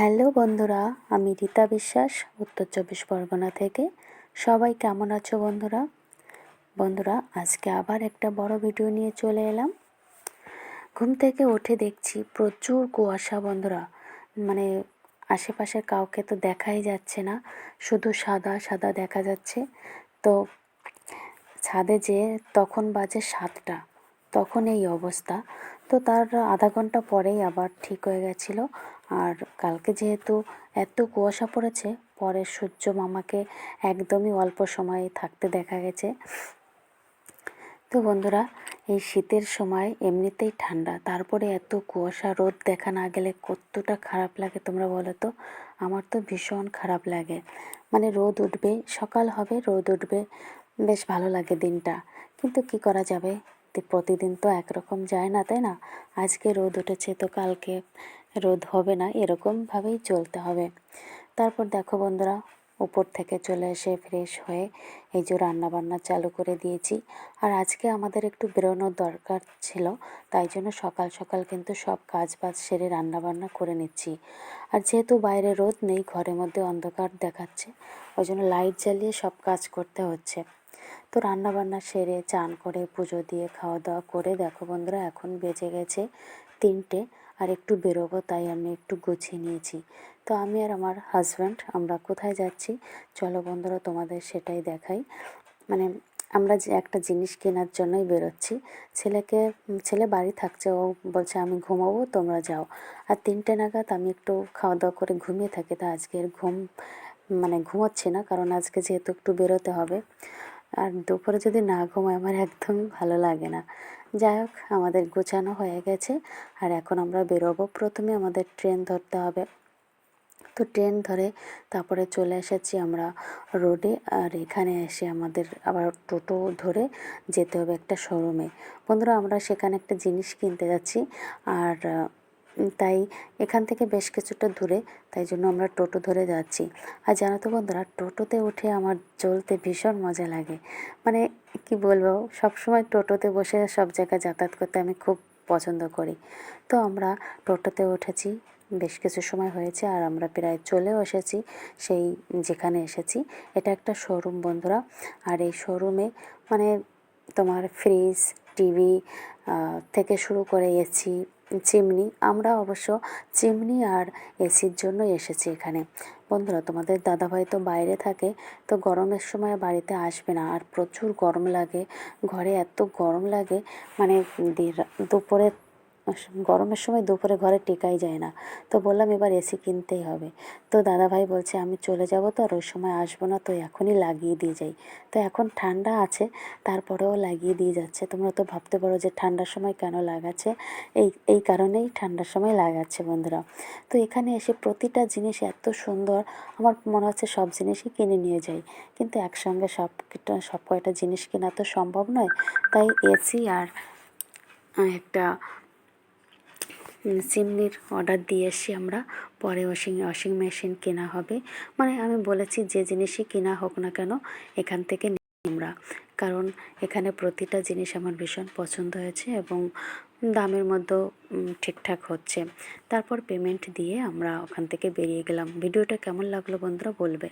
Hello বন্ধুরা, আমি রীতা বিশ্বাস, উত্তর চব্বিশ পরগনা থেকে। সবাই কেমন আছো বন্ধুরা? বন্ধুরা, আজকে আবার একটা বড় ভিডিও নিয়ে চলে এলাম। ঘুম থেকে উঠে দেখছি প্রচুর কুয়াশা বন্ধুরা। মানে আশেপাশে কাউকে তো দেখাই যাচ্ছে না, শুধু সাদা সাদা দেখা যাচ্ছে। তো ছাদে যেয়ে তখন বাজে সাতটা। তখন এই অবস্থা। তো তার আধা ঘণ্টা পরেই আবার ঠিক হয়ে গেছিল। আর কালকে যেহেতু এত কুয়াশা পড়েছে, পরে সূর্য মামাকে একদমই অল্প সময়ে থাকতে দেখা গেছে। তো বন্ধুরা, এই শীতের সময় এমনিতেই ঠান্ডা। তারপরে এত কুয়াশা, রোদ দেখা না গেলে কতটা খারাপ লাগে তোমরা বলো তো? আমার তো ভীষণ খারাপ লাগে। মানে রোদ উঠবে, সকাল হবে, রোদ উঠবে, বেশ ভালো লাগে দিনটা। কিন্তু কি করা যাবে? প্রতিদিন তো একরকম যায় না, তাই না? আজকে রোদ উঠেছে তো কালকে রোদ হবে না, এরকমভাবেই চলতে হবে। তারপর দেখো বন্ধুরা, উপর থেকে চলে এসে ফ্রেশ হয়ে এই যে রান্নাবান্না চালু করে দিয়েছি। আর আজকে আমাদের একটু বেরোনোর দরকার ছিল, তাই জন্য সকাল সকাল কিন্তু সব কাজ বাজ সেরে রান্নাবান্না করে নিচ্ছি। আর যেহেতু বাইরে রোদ নেই, ঘরের মধ্যে অন্ধকার দেখাচ্ছে, ওই জন্য লাইট জ্বালিয়ে সব কাজ করতে হচ্ছে। তো রান্নাবান্না সেরে চান করে পুজো দিয়ে খাওয়া দাওয়া করে, দেখো বন্ধুরা এখন বেজে গেছে তিনটে আর একটু বেরোবো, তাই আমি একটু গুছিয়ে নিয়েছি। তো আমি আর আমার হাজব্যান্ড আমরা কোথায় যাচ্ছি? চলো বন্ধুরা তোমাদের সেটাই দেখাই। মানে আমরা যে একটা জিনিস কেনার জন্যই বেরোচ্ছি। ছেলেকে, ছেলে বাড়ি থাকছে, ও বলছে আমি ঘুমাবো, তোমরা যাও। আর তিনটে নাগাদ আমি একটু খাওয়া দাওয়া করে ঘুমিয়ে থাকি, তা আজকের ঘুম মানে ঘুমোচ্ছি না, কারণ আজকে যেহেতু একটু বেরোতে হবে। আর দুপুরে যদি না ঘুমাই, আমার একদমই ভালো লাগে না। যাই হোক, আমাদের গোছানো হয়ে গেছে আর এখন আমরা বেরোবো। প্রথমে আমাদের ট্রেন ধরতে হবে। তো ট্রেন ধরে তারপরে চলে এসেছি আমরা রোডে আর এখানে এসে আমাদের আবার টোটো ধরে যেতে হবে একটা শোরুমে। বন্ধুরা, আমরা সেখানে একটা জিনিস কিনতে যাচ্ছি আর তাই এখান থেকে বেশ কিছুটা দূরে, তাই জন্য আমরা টোটো ধরে যাচ্ছি। আর জানো তো বন্ধুরা, টোটোতে উঠে আমার চলতে ভীষণ মজা লাগে। মানে কি বলব, সবসময় টোটোতে বসে সব জায়গায় যাতায়াত করতে আমি খুব পছন্দ করি। তো আমরা টোটোতে উঠেছি, বেশ কিছু সময় হয়েছে আর আমরা প্রায় চলেও এসেছি সেই যেখানে এসেছি। এটা একটা শোরুম বন্ধুরা, আর এই শোরুমে মানে তোমার ফ্রিজ টিভি থেকে শুরু করে এসি চিমনি, আমরা অবশ্য চিমনি আর এসির জন্য এসেছি এখানে। বন্ধুরা, তোমাদের দাদাভাই তো বাইরে থাকে, তো গরমের সময় বাড়িতে আসবে না। আর প্রচুর গরম লাগে, ঘরে এত গরম লাগে মানে দুপুরে গরমের সময় দুপুরে ঘরে টেকাই যায় না। তো বললাম, এবার এসি কিনতেই হবে। তো দাদাভাই বলছে, আমি চলে যাব তো, আর ওই সময় আসব না, তো এখনই লাগিয়ে দিয়ে যাই। তো এখন ঠান্ডা আছে, তারপরেও লাগিয়ে দিয়ে যাচ্ছে। তোমরা তো ভাবতে পারো যে ঠান্ডার সময় কেন লাগাচ্ছে। এই এই কারণেই ঠান্ডার সময় লাগাচ্ছে বন্ধুরা। তো এখানে এসে প্রতিটা জিনিস এত সুন্দর, আমার মনে হচ্ছে সব জিনিসই কিনে নিয়ে যাই। কিন্তু একসঙ্গে সব সব কয়টা জিনিস কেনা তো সম্ভব নয়। তাই এসি আর একটা চিমনির অর্ডার দিয়ে এসছি আমরা। পরে ওয়াশিং ওয়াশিং মেশিন কেনা হবে। মানে আমি বলেছি যে জিনিসই কেনা হোক না কেন, এখান থেকে আমরা। কারণ এখানে প্রতিটা জিনিস আমার ভীষণ পছন্দ হয়েছে এবং দামের মধ্যেও ঠিকঠাক হচ্ছে। তারপর পেমেন্ট দিয়ে আমরা ওখান থেকে বেরিয়ে গেলাম। ভিডিওটা কেমন লাগল বন্ধুরা বলবে।